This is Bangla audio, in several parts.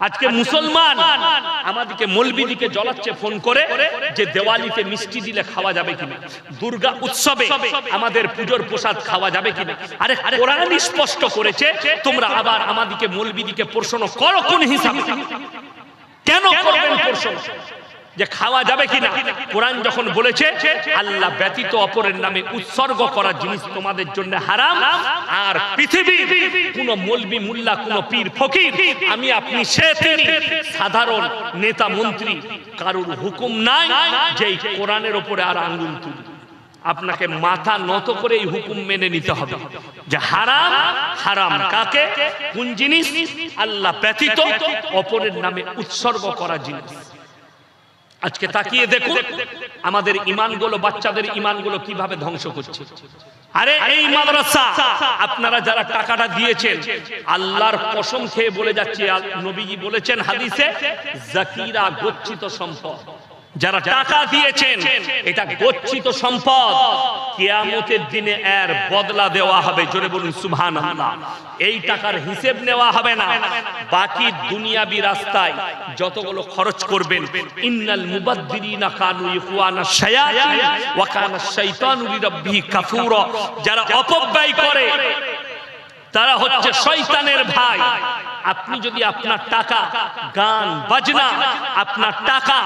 আজকে মুসলমান আমাদেরকে মলবিদিকে জ্বলাচ্ছে ফোন করে যে দেওয়ালিতে মিষ্টি দিলে খাওয়া যাবে কিনা দুর্গা উৎসবে আমাদের পুজোর প্রসাদ খাওয়া যাবে কিনা। আরে কোরআন স্পষ্ট করেছে তোমরা আবার আমাদেরকে মলবিদিকে প্রশ্ন করো কোন হিসাবে। কেন করবেন প্রশ্ন? যে খাওয়া যাবে কিনা? কোরআন যখন বলেছে, আল্লাহ ব্যতীত অপরের নামে উৎসর্গ করা জিনিস তোমাদের জন্য হারাম, আর পৃথিবী কোন মলবি মুল্লা, কোন পীর ফকির, আমি আপনি সে সাধারণ নেতা মন্ত্রী, কারুর হুকুম নাই যে কোরআনের ওপরে আর আঙ্গুল তুলি আপনাকে মাথা নত করে এই হুকুম মেনে নিতে হবে যে হারাম হারাম কাকে, কোন জিনিস আল্লাহ ব্যতীত অপরের নামে উৎসর্গ করা জিনিস। আজকে তাকিয়ে দেখুন আমাদের ইমানগুলো বাচ্চাদের ইমানগুলো কীভাবে ধ্বংস করছে। আরে এই মাদ্রাসা আপনারা যারা টাকাটা দিয়েছেন আল্লাহর কসম খেয়ে বলে যাচ্ছে নবীজি বলেছেন হাদিসে জাকিরা গচ্ছিত সম্পদ। যারা টাকা দিয়েছেন এটা গচ্ছিত সম্পদ। কিয়ামতের দিনে এর বদলা দেওয়া হবে জোরে বলুন সুবহানাল্লাহ। এই টাকার হিসেব নেওয়া হবে না। বাকি দুনিয়াবি রাস্তায় যতগুলো খরচ করবেন ইন্নাল মুবাদ্দিরিনা কানু ইখওয়ানা শায়াতিন ওয়া কানা শাইতানু লিরাব্বিহি কাফুরা। যারা অপব্যয় করে তারা হচ্ছে শয়তানের ভাই। আপনি যদি আপনার টাকা, গান, বাজনা, আপনার টাকা,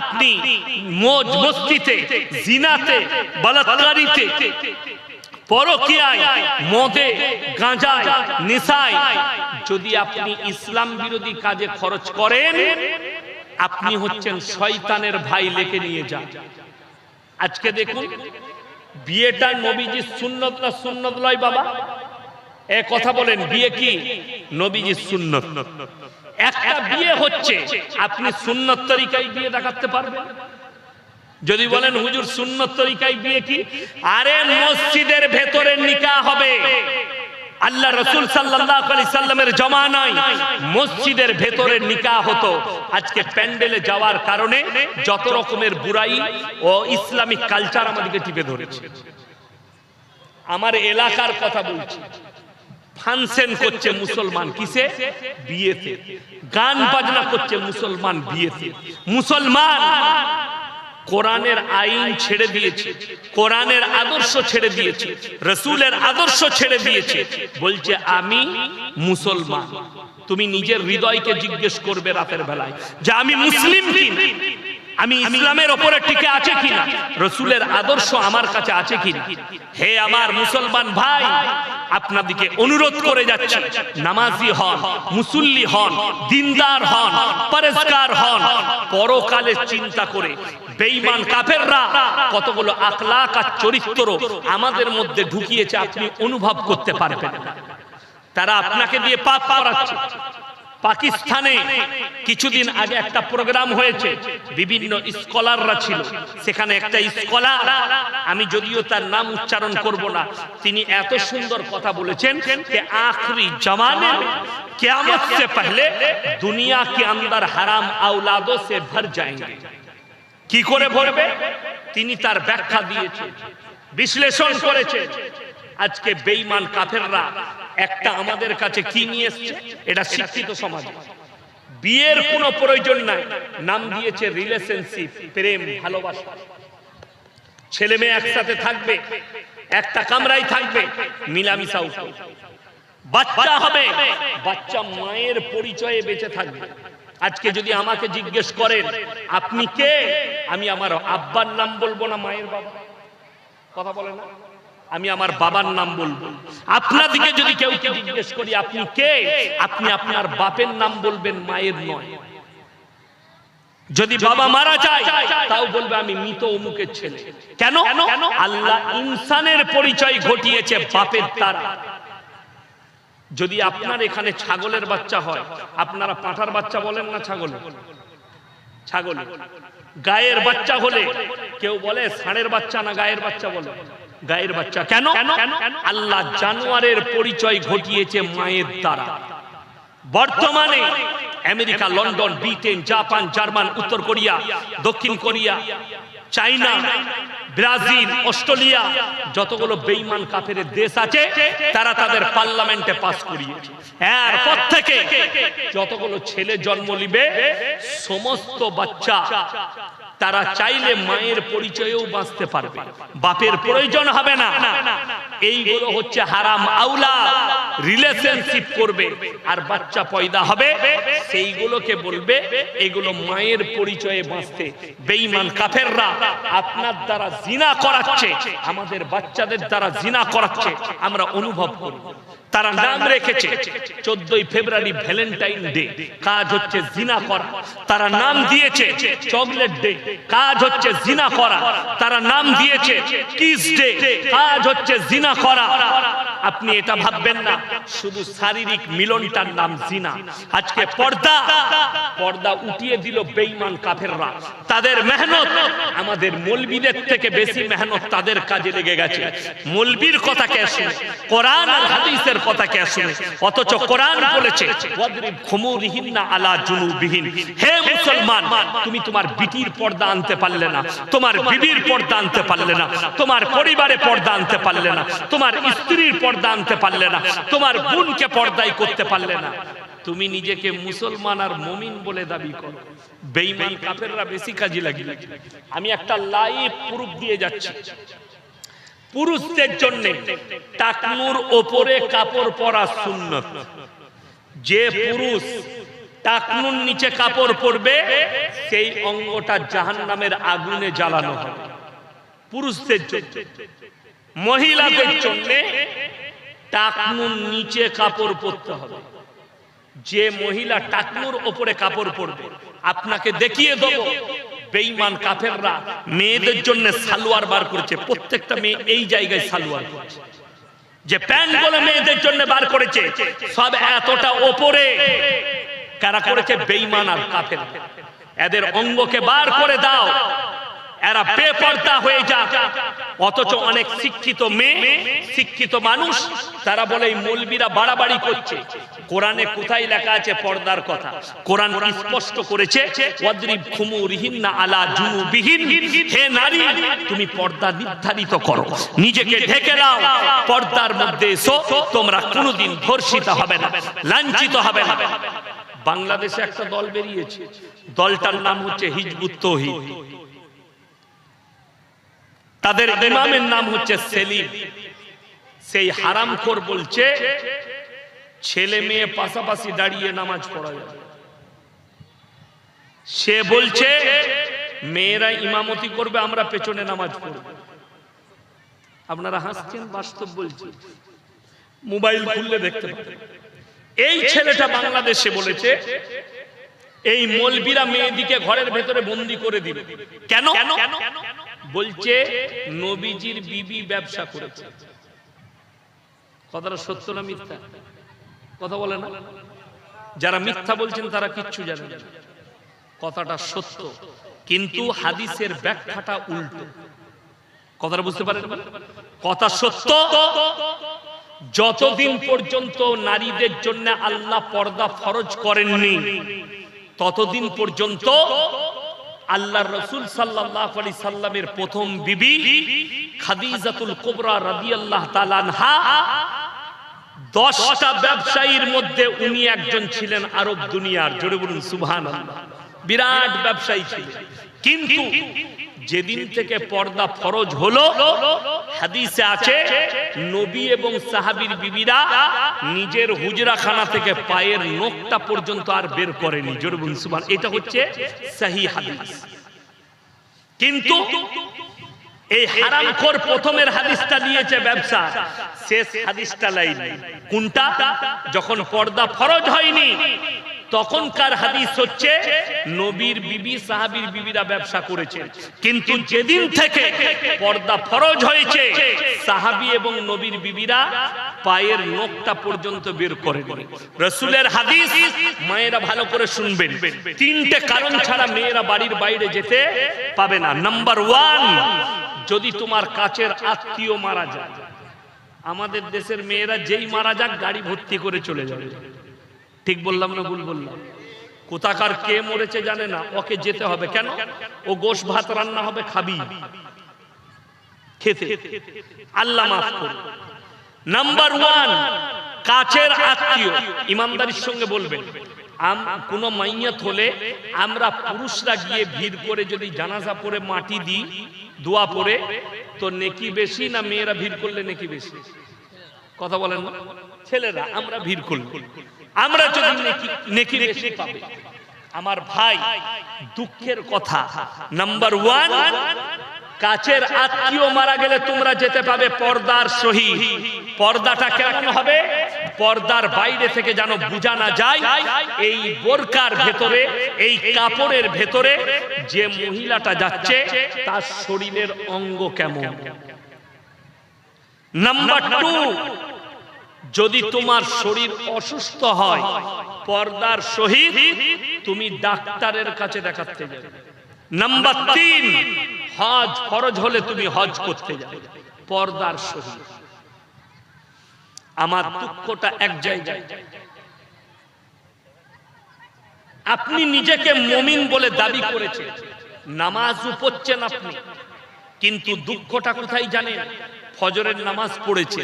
আপনি মোজ মস্তিতে, জিনাতে, বলাৎকারিতে, পরকিয়ায়, মদে, গাঁজায়, নেশায়, যদি আপনি ইসলাম বিরোধী কাজে খরচ করেন, আপনি হচ্ছেন শয়তানের ভাই লেখে নিয়ে যান। আজকে দেখুন বিয়েটা নবীজি সুন্নত না সুন্নত লয় বাবা? এ কথা বলেন বিয়ে কি? নবীজি সুন্নত। একটা বিয়ে হচ্ছে আপনি সুন্নত তরিকায় বিয়ে দেখাতে পারবেন? যদি বলেন হুজুর সুন্নত তরিকায় বিয়ে কি? আরে মসজিদের ভেতরে নিকা হবে। আল্লাহ রসুল সাল্লামের জমানায় মসজিদের ভেতরে নিকা হতো। আজকে প্যান্ডেলে যাওয়ার কারণে যত রকমের বুড়াই ও ইসলামিক কালচার আমাদেরকে টিপে ধরেছে। আমার এলাকার কথা বলছি। ফাংশন করছে মুসলমান কিসে? বিয়েতে। গান বাজনা করছে মুসলমান বিয়েতে। মুসলমান কোরআনের আইন ছেড়ে দিয়েছে, কোরআনের আদর্শ ছেড়ে দিয়েছে, রসুলের আদর্শ ছেড়ে দিয়েছে। বলছে, আমি মুসলমান। তুমি নিজের হৃদয়কে জিজ্ঞেস করবে রাতের বেলায় যে, আমি মুসলিম আমি ইসলামের ওপরে টিকে আছে কিনা? রসুলের আদর্শ আমার কাছে আছে কিনা? হে আমার মুসলমান ভাই আপনাদিকে অনুরোধ করে যাচ্ছি। নামাজি হন, মুসল্লি হন, দিনদার হন, পরেজগার হন, পরকালে চিন্তা করে। বেঈমান কাফেররা কতগুলো আখলাক আর চরিত্র আমাদের মধ্যে ঢুকিয়েছে আপনি অনুভব করতে পারবেন। তারা আপনাকে দিয়ে পাপ করাচ্ছে। পাকিস্তানে কিছুদিন আগে একটা প্রোগ্রাম হয়েছে। বিভিন্ন স্কলাররা ছিল। সেখানে একটা স্কলার আমি যদিও তার নাম উচ্চারণ করব না তিনি এত সুন্দর কথা বলেছেন যে আখরি জমানে কেয়ামত সে পহলে দুনিয়া কে অন্দর হারাম আউলাদো সে ভর যায়েঙ্গে। কি করে ভরবে? তিনি তার ব্যাখ্যা দিয়েছে বিশ্লেষণ করেছে আজকে বেঈমান কাফেররা একটা আমাদের কাছে কি নিয়ে এসছে? এটা শিক্ষিত সমাজ। বিয়ের কোনো প্রয়োজন নাই। নাম দিয়েছে রিলেশনশিপ প্রেম, ভালোবাসা। ছেলে মেয়ে একসাথে থাকবে, একটা কামরাই থাকবে, মিলামিশা উঠবে। বাচ্চা হবে, বাচ্চা মায়ের পরিচয়ে বেঁচে থাকবে। আজকে যদি আমাকে জিজ্ঞেস করেন, আপনি কে? আমি আমার আব্বার নাম বলব না, মায়ের বাবা কথা বলে না? আমি আমার বাবার নাম বলব। আপনাদিকে যদি কেউ জিজ্ঞেস করি আপনি কে? আপনি আপনার বাপের নাম বলবেন মায়ের নয়। যদি বাবা মারা যায় তাও বলবে আমি মৃত অমুকের ছেলে। কেন? আল্লাহ ইনসানের পরিচয় ঘটিয়েছে বাপের দ্বারা। যদি আপনার এখানে ছাগলের বাচ্চা হয় আপনারা পাঁঠার বাচ্চা বলেন না ছাগল? ছাগল। গায়ের বাচ্চা হলে কেউ বলে ষাঁড়ের বাচ্চা না গায়ের বাচ্চা বলে? গায়ের বাচ্চা। কেন? আল্লাহ জানোয়ারের পরিচয় ঘটিয়েছে মায়ের দ্বারা। বর্তমানে America, London, Britain, Japan, German, উত্তর কোরিয়া, দক্ষিণ কোরিয়া, চাইনা, ব্রাজিল, অস্ট্রেলিয়া, যতগুলো বেইমান কাফের দেশ আছে, তারা তাদের পার্লামেন্টে পাস করিয়েছে। এরপর থেকে যতগুলো ছেলে জন্ম নিবে, সমস্ত বাচ্চা তারা চাইলে মায়ের পরিচয়েও বাঁচতে পারবে। বাপের প্রয়োজন হবে না। এইগুলো হচ্ছে হারাম আউলা। রিলেশনশিপ করবে। আর বাচ্চা পয়দা হবে, সেইগুলোকে বলবে, এগুলো মায়ের পরিচয়ে বাঁচতে। বেঈমান কাফেররা আপনার দ্বারা জিনা করাচ্ছে, আমাদের বাচ্চাদের দ্বারা জিনা করাচ্ছে, আমরা অনুভব করি। তারা নাম রেখেছে। চোদ্দই ফেব্রুয়ারি ভ্যালেন্টাইন ডে। কাজ হচ্ছে জিনা করা। তারা নাম দিয়েছে চকলেট ডে। কাজ হচ্ছে জিনা করা। তারা নাম দিয়েছে কিস ডে। কাজ হচ্ছে জিনা করা। আপনি এটা ভাববেন না। শুধু শারীরিক মিলনটার নাম জিনা। আজকে পর্দা। পর্দা উঠিয়ে দিল বেঈমান কাফেররা। তাদের মেহনত আমাদের মলবিদের থেকে বেশি মেহনত তাদের কাজে লেগে গেছে। মলবির কথা কে শুনে? কোরআন আর হাদিসের কথা কে শুনে? অথচ কোরআন বলেছে আলা জুনুবিহিন। হে মুসলমান, তুমি তোমার বিটির পর্দা আনতে পারলে না, তোমার বিবির পর্দা আনতে পারলে না, তোমার পরিবারে পর্দা আনতে পারলে না, তোমার স্ত্রীর পর্দা আনতে পারলে না, তোমার বোনকে পর্দাই করতে পারলে না। তুমি নিজেকে মুসলমান আর মমিন বলে দাবি করো। বেঈমান কাফেররা বেশি কাজে লাগিয়ে আমি একটা লাইভ প্রুফ দিয়ে যাচ্ছি। পুরুষদের জন্য টাকনুর ওপরে কাপড় পরা সুন্নত। যে পুরুষ টাকনুর নিচে কাপড় পরবে, সেই অঙ্গটা জাহান্নামের আগুনে জ্বালানো হবে। পুরুষদের জন্য। মহিলাদের জন্য টাকনুর নিচে কাপড় পরতে হবে। যে মহিলা টাকনুর ওপরে কাপড় পরবে, আপনাকে দেখিয়ে দেবো, বেঈমান কাফেররা মেয়েদের জন্য সালোয়ার বার করেছে, প্রত্যেকটা মেয়ে এই জায়গায় সালোয়ার করছে যে প্যান্টগুলো মেয়েদের জন্য বার করেছে, সব এতটা ওপরে। কারা করেছে? বেঈমান আর কাফের এদের অঙ্গকে বার করে দাও। এরা বেপর্দা হয়ে যা অথচ অনেক শিক্ষিত মেয়ে, শিক্ষিত মানুষ, তারা বলে মৌলবীরা বাড়াবাড়ি করছে। কোরআনে কোথায় লেখা আছে পর্দার কথা? কোরআন স্পষ্ট করেছে হে নারী, তুমি পর্দা নির্ধারিত করো। নিজেকে ঢেকে দাও পর্দার মধ্যে এসো, তোমরা কোনোদিন ধর্ষিত হবে না, লাঞ্ছিত হবে না। বাংলাদেশে একটা দল বেরিয়েছে। দলটার নাম হচ্ছে হিজবুত তাদের ইমামের নাম হচ্ছে সেলিম। সেই হারাম হারামখোর বলছে ছেলে মেয়ে পাশাপাশি দাঁড়িয়ে নামাজ পড়া যাবে। সে বলছে মেয়েরা ইমামতি করবে আমরা পেছনে নামাজ পড়ব। আপনারা হাসছেন বাস্তব বলছি। মোবাইল খুললে দেখতে পাবেন। এই ছেলেটা বাংলাদেশে বলেছে এই মলবিরা মেয়েদিকে ঘরের ভেতরে বন্দি করে দিবে। কেন? বলছে, নবীজির বিবি ব্যবসা করেছে। কথাটা সত্য না মিথ্যা? কথা বলে না? যারা মিথ্যা বলছেন, তারা কিচ্ছু জানে না। কথাটা সত্য, কিন্তু হাদিসের ব্যাখ্যাটা উল্টো। কথাটা বুঝতে পারেন? কথা সত্য, যতদিন পর্যন্ত নারীদের জন্য আল্লাহ পর্দা ফরজ করেননি, ততদিন পর্যন্ত আল্লাহ রসুল সাল্লাহ আলি সাল্লামের প্রথম বিবি খাদিজাতুল কোবরা রবি আল্লাহ দশটা ব্যবসায়ীর মধ্যে উনি একজন ছিলেন আরব দুনিয়ার, জোরে বলুন সুবহান বিরাট ব্যবসায়ী ছিলেন। কিন্তু যেদিন থেকে পর্দা ফরজ হলো, হাদিসে আছে, নবী এবং সাহাবীর বিবিরা নিজের হুজরাখানা থেকে পায়ের নখটা পর্যন্ত আর বের করেনি। জোরে বলুন, সুবহান, এটা হচ্ছে সহি হাদিস। কিন্তু এই হারামখোর প্রথমের হাদিসটা নিয়েছে ব্যবসা, শেষ হাদিসটা লাইন। কোনটা? যখন পর্দা ফরজ হয়নি তখনকার হাদিস হচ্ছে, নবীর বিবি, সাহাবীর বিবিরা ব্যবসা করেছে। কিন্তু যেদিন থেকে পর্দা ফরজ হয়েছে, সাহাবী এবং নবীর বিবিরা পায়ের নখটা পর্যন্ত বের করে রসুলের হাদিস মায়েরা ভালো করে শুনবেন। তিনটে কারণ ছাড়া মেয়েরা বাড়ির বাইরে যেতে পাবে না। নাম্বার ওয়ান যদি তোমার কাছের আত্মীয় মারা যায়, আমাদের দেশের মেয়েরা যেই মারা যাক, গাড়ি ভর্তি করে চলে যাবে। ঠিক বললাম না ভুল বললাম? কোথাকার কে মরেছে জানে না, ওকে যেতে হবে কেন? ও গোশ ভাত রান্না হবে খাবি। খেতে। আল্লাহ মাফ করুন। নাম্বার ওয়ান কাছের আত্মীয়। ইমানদারির সঙ্গে বলবেন, আম কোন মাইয়াত হলে আমরা পুরুষরা গিয়ে ভিড় করে যদি জানাজা পরে মাটি দিই, দোয়া পরে তো নেকি বেশি না মেয়েরা ভিড় করলে নেকি বেশি? কথা বলেন না? ছেলেরা, আমরা ভিড় করব আমরা যদি নেকি নেকি পাবে। আমার ভাই, দুঃখের কথা। নাম্বার ওয়ান কাছের আত্মীয় মারা গেলে তোমরা যেতে পাবে পর্দার সহিত। পর্দাটা কেমন হবে? পর্দার বাইরে থেকে যেন বোঝা না যায়, এই বোরকার ভেতরে, এই কাপড়ের ভেতরে যে মহিলাটা যাচ্ছে, তার শরীরের অঙ্গ কেমন? নাম্বার টু যদি তোমার শরীর অসুস্থ হয়, পর্দার সহিত তুমি ডাক্তারের কাছে দেখাতে যাবে। নাম্বার তিন, হজ ফরজ হলে তুমি হজ করতে যাবে। পর্দার সহিত। আমার দুঃখটা এক জায়গায়। আপনি নিজেকে মমিন বলে দাবি করেছেন। নামাজ পড়ছেন আপনি। কিন্তু দুঃখটা কোথায় জানেন? ফজরের নামাজ পড়েছে।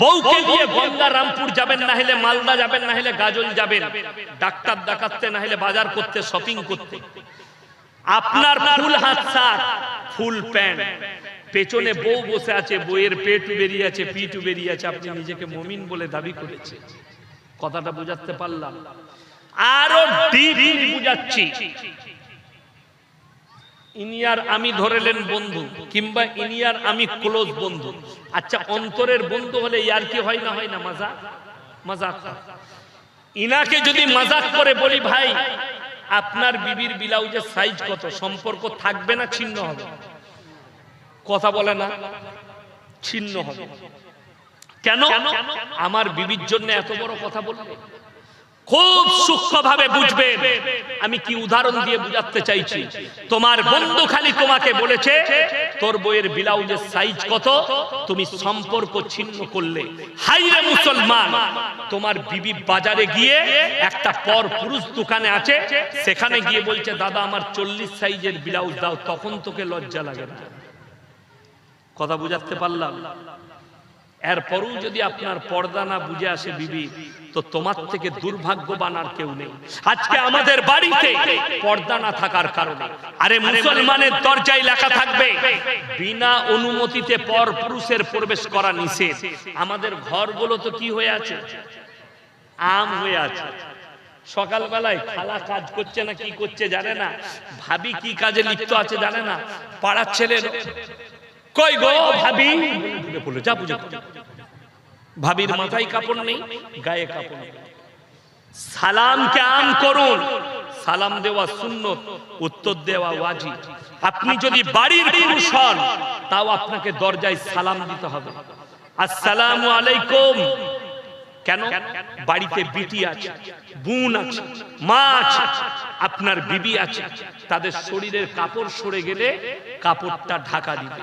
বউকে দিয়ে গঙ্গা রামপুর যাবেন, না হলে মালদা যাবেন, না হলে গাজল যাবেন। ডাক্তার দেখাতে না হলে বাজার করতে শপিং করতে। আপনার ফুল হাত সার, ফুল প্যান্ট। পেছনে বউ বসে আছে বইয়ের পেটু বেরিয়ে আছে পিটু বেরিয়ে আছে, আপনি নিজেকে মমিন বলে দাবি করেছে কথাটা বুঝাতে পারলাম। আরও ডিপ বুঝাচ্ছি। ইনিয়ার আমি ধরেলেন বন্ধু, কিংবা ইনিয়ার আমি ক্লোজ বন্ধু। আচ্ছা অন্তরের বন্ধু হলে ইয়ার কি হয় না হয় না? মজা মজাক। ইনাকে যদি মজাক করে বলি, ভাই, আপনার বিবির ব্লাউজের সাইজ কত? সম্পর্ক থাকবে না, ছিন্ন হবে? কথা বলে না, ছিন্ন হবে। কেন? আমার বিবির জন্য এত বড় কথা বলবে খুব সূক্ষ্মভাবে বুঝবেন আমি কি উদাহরণ দিয়ে বুঝাতে চাইছি? তোমার বন্ধু খালি তোমাকে বলেছে, তোর বইয়ের ব্লাউজের সাইজ কত? তুমি সম্পর্ক ছিন্ন করলে। হাইরে মুসলমান, তোমার বিবি বাজারে গিয়ে একটা পর পুরুষ দোকানে আছে, সেখানে গিয়ে বলছে, দাদা, আমার চল্লিশ সাইজের ব্লাউজ দাও, তখন তোকে লজ্জা লাগে না। কথা বুঝাতে পারলাম? এরপরও যদি আপনার পর্দা না বুঝে আসে বিবি, তো তোমার থেকে দুর্ভাগ্যবান আর কেউ নেই। আজকে আমাদের বাড়িতে পর্দা না থাকার কারণে। আরে মুসলমানের দরজায় লেখা থাকবে, বিনা অনুমতিতে পর পুরুষের প্রবেশ করা নিষেধ। আমাদের ঘরগুলো তো কি হয়ে আছে? আম হয়ে আছে। সকালবেলায় খালা কাজ করছে না, কি করছে জানে না? ভাবি কি কাজে লিপ্ত আছে জানে না? পাড়ার ছেলে কই গো ভাবি? বলে যা বুঝে ভাবির মাথায় কাপড় নেই গায়ে কাপড় নেই। সালামকে আম করুন। সালাম দেওয়া সুন্নত উত্তর দেওয়া ওয়াজি আপনি যদি বাড়ির পুরুষ হন তাও আপনাকে দরজায় সালাম দিতে হবে। আসসালামু আলাইকুম। কেন? বাড়িতে বিটি আছে বোন আছে মা আছে আপনার বিবি আছে। তাদের শরীরের কাপড় সরে গেলে কাপড়টা ঢাকা দিবে।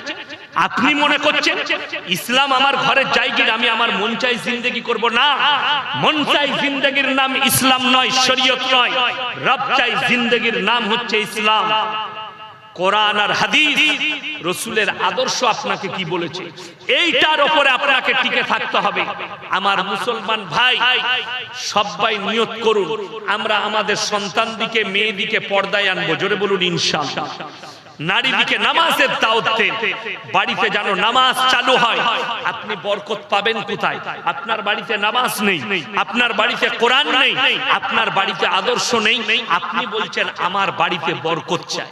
আপনি মনে করছেন ইসলাম আমার ঘরের জায়গির, আমি আমার মন চাই জিন্দগি করব? না। মন চাই জিন্দগির নাম ইসলাম নয়, শরীয়ত নয়। রব চাই জিন্দগির নাম হচ্ছে ইসলাম। কোরআন আর হাদিস, রসুলের আদর্শ আপনাকে কি বলেছে? এইটার উপরে আপনাকে টিকে থাকতে হবে। আমার মুসলমান ভাই, সবাই নিয়ত করুন। আমরা আমাদের সন্তান দিকে মেয়ে দিকে পর্দায় আনব। জোরে বলুন ইনশাআল্লাহ নারী দিকে নামাজের দাওয়াত দেন বাড়িতে যেন নামাজ চালু হয়। আপনি বরকত পাবেন কোথায়? আপনার বাড়িতে নামাজ নেই। আপনার বাড়িতে কোরআন নেই। আপনার বাড়িতে আদর্শ নেই। আপনি বলছেন, আমার বাড়িতে বরকত চাই।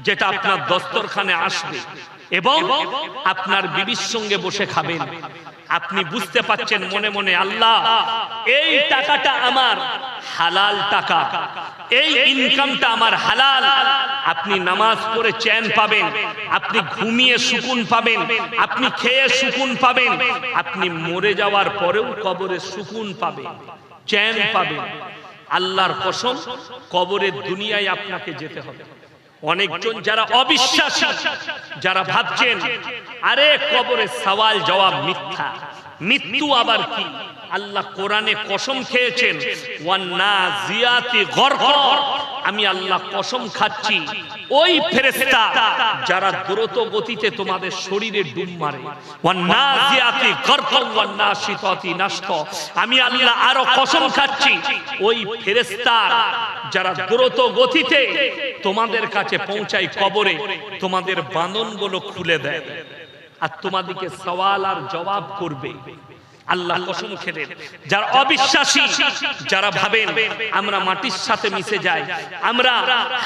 যেটা আপনার দস্তরখানে আসবে এবং আপনার বিবির সঙ্গে বসে খাবেন। আপনি বুঝতে পাচ্ছেন মনে মনে, আল্লাহ, এই টাকাটা আমার হালাল টাকা। এই ইনকামটা আমার হালাল। আপনি নামাজ পড়ে চ্যান পাবেন, আপনি ঘুমিয়ে সুকুন পাবেন, আপনি খেয়ে সুকুন পাবেন, আপনি মরে যাওয়ার পরেও কবরে সুকুন পাবেন, চ্যান পাবেন। আল্লাহর কসম, কবরের দুনিয়ায় আপনাকে যেতে হবে। অনেকজন যারা অবিশ্বাসী, যারা ভাবছেন, আরে কবরে সওয়াল জবাব মিথ্যা। মৃত্যু আবার কি? আল্লাহ কোরআনে কসম খেয়েছেন আমি আল্লাহ কসম খাচ্ছি, ওই ফেরেশতা যারা দ্রুত গতিতে তোমাদের শরীরে ডুব মারে। আমি আল্লাহ আরও কসম খাচ্ছি, ওই ফেরেশতা যারা দ্রুত গতিতে তোমাদের কাছে পৌঁছায় কবরে, তোমাদের বাঁধনগুলো খুলে দেয়। আর তোমাদেরকে সওয়াল আর জবাব করবে। আল্লাহ কসম খেলেন যারা অবিশ্বাসী, যারা ভাবেন, আমরা মাটির সাথে মিশে যাই, আমরা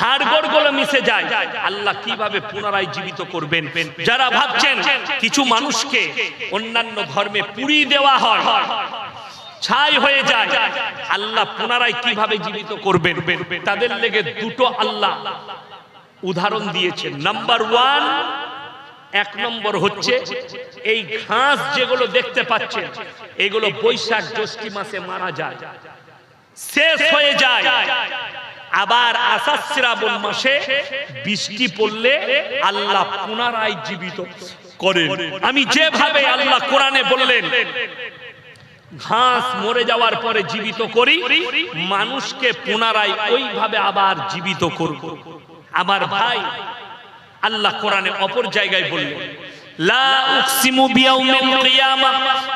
হাড়গড়গুলো মিশে যাই, আল্লাহ কীভাবে পুনরায় জীবিত করবেন? যারা ভাবছেন, কিছু মানুষকে অন্যান্য ধর্মে পুড়িয়ে দেওয়া হয় ছাই হয়ে যায়। আল্লাহ পুনরায় কীভাবে জীবিত করবেন? তাদের লেগে দুটো আল্লাহ উদাহরণ দিয়েছেন। নাম্বার ওয়ান এক নম্বর হচ্ছে এই ঘাস যেগুলো দেখতে পাচ্ছেন, এগুলো বৈশাখ জ্যৈষ্ঠী মাসে মারা যায়। শেষ হয়ে যায়। আবার আষাঢ় শ্রাবণ মাসে বৃষ্টি পড়লে আল্লাহ পুনরায় জীবিত করেন। আমি যেভাবে আল্লাহ কোরআনে বললেন ঘাস মরে যাওয়ার পরে জীবিত করি, মানুষকে পুনরায় ওইভাবে আবার জীবিত করব। আমার ভাই আল্লাহ কোরআনে অপর জায়গায় বললেন লা উকসিমু বিয়াউমিল কিয়ামা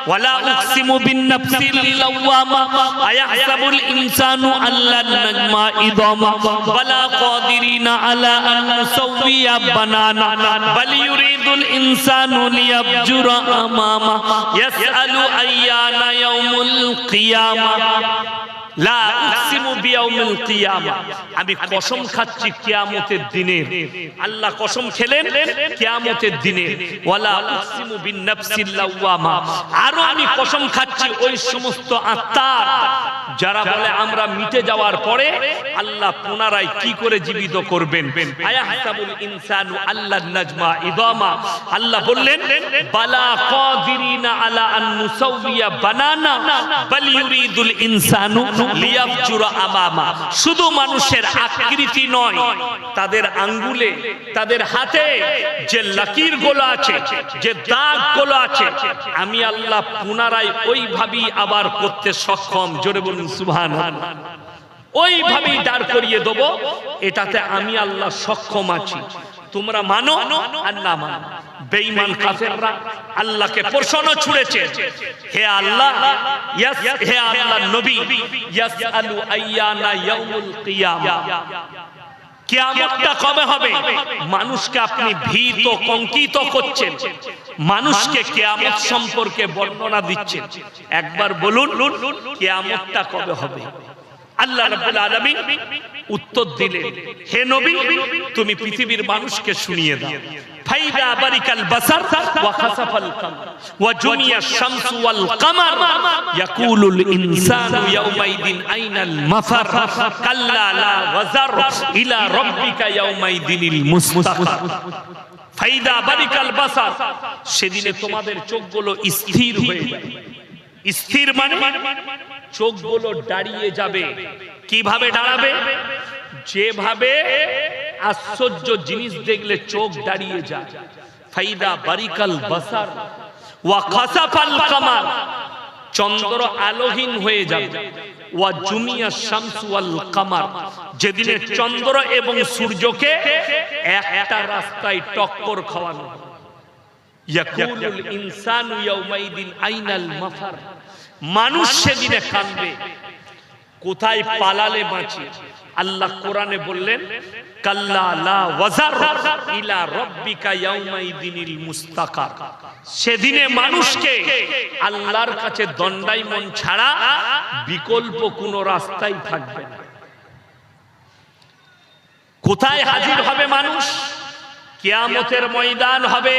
ওয়ালা উকসিমু বিন-নাফসিল লাওয়ামা আয়াহসাবুল ইনসানু আল্লান নাজমা ইদামা বালা কাদিরিনা আলা আন নুসাওয়িয়া বানানা বাল ইউরিদুল ইনসানু লিয়াবজুরা আমামা ইয়াসআলু আইয়ানা ইয়াউমুল কিয়ামা লা উকসিমু বিয়াউমিল কিয়ামা আমি কসম খাচ্ছি কিয়ামতের দিনে। আল্লাহ কসম খেলেন কিয়ামতের দিনে। আরও আমি কসম খাচ্ছি ওই সমস্ত আত্মার। যারা বলে আমরা মিটে যাওয়ার পরে আল্লাহ পুনরায় কি করে জীবিত করবেন? আল্লাহ বললেন শুধু মানুষের আকৃতি নয়, তাদের আঙ্গুলে, তাদের হাতে যে লাকিরগুলো আছে, যে দাগগুলো আছে, আমি আল্লাহ পুনরায় ওইভাবেই আবার করতে সক্ষম। জোরে বলুন, সুবহানাল্লাহ। ওইভাবেই দাঁড় করিয়ে দেব, এটাতে আমি আল্লাহ সক্ষম আছি। তোমরা মানো আর না মানো? বেঈমান কাফেররা আল্লাহকে প্রশ্ন ছুড়েছে। হে আল্লাহ, ইয়াস, হে আল্লাহ নবী ইয়াসআলু আইয়ানা ইয়াউমুল কিয়ামা। কেয়ামতটা কবে হবে? মানুষকে আপনি ভীত কঙ্কিত করছেন। মানুষকে কেয়ামত সম্পর্কে বর্ণনা দিচ্ছেন। একবার বলুন, কেয়ামতটা কবে হবে? আল্লাহ রাব্বুল আলামিন উত্তর দিলেন, হে নবী, তুমি পৃথিবীর মানুষকে শুনিয়ে দাও। ফাইদা বারিকাল বাসার ওয়া খাসাফাল কামার ওয়া জুমিয়া শামসু ওয়াল কামার ইয়াকুলুল ইনসানু ইয়াউমাইদিন আইনাল মাফার কাল্লা লা ওয়াজার ইলা রাব্বিকা ইয়াউমাইদিনিল মুস্তাকার ফাইদা বারিকাল বাসার, সেদিনে তোমাদের চোখগুলো স্থির হয়ে স্থির মানে? চোখগুলো দাঁড়িয়ে যাবে। কীভাবে দাঁড়াবে? যেভাবে আশ্চর্য জিনিস দেখলে চোখ দাঁড়িয়ে যায়। ফাইদা বারিকাল বাসার, ওয়া খাসাফাল কামার, চন্দ্র আলোহীন হয়ে যাবে। ওয়া জুমিয়া শামসু ওয়াল কামার, যেদিনে চন্দ্র এবং সূর্যকে একটা রাস্তায় টক্কর খাওয়ানো। ইয়াকুলুল ইনসানু ইয়াউমাইদিন আইনাল মাফার মানুষ সেদিনে কাঁদবে। কোথায় পালালে বাঁচি? আল্লাহ কোরআনে বললেন সেদিনে মানুষকে আল্লাহর কাছে দণ্ডাইমন ছাড়া বিকল্প কোনো রাস্তাই থাকবে না। কোথায় হাজির হবে মানুষ? কেয়ামতের ময়দান হবে।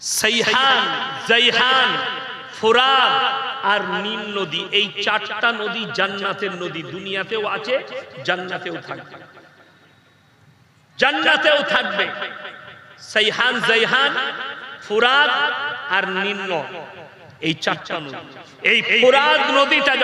সাইহান জাইহান ফোরাদ আর নীল নদী। এই চারটা নদী জান্নাতের নদী। দুনিয়াতেও আছে, জান্নাতেও থাকবে। জান্নাতেও থাকবে। সাইহান জাইহান ফুরাদ আর নীল। এই চারটা নদী। এই ফুরাদ নদীটা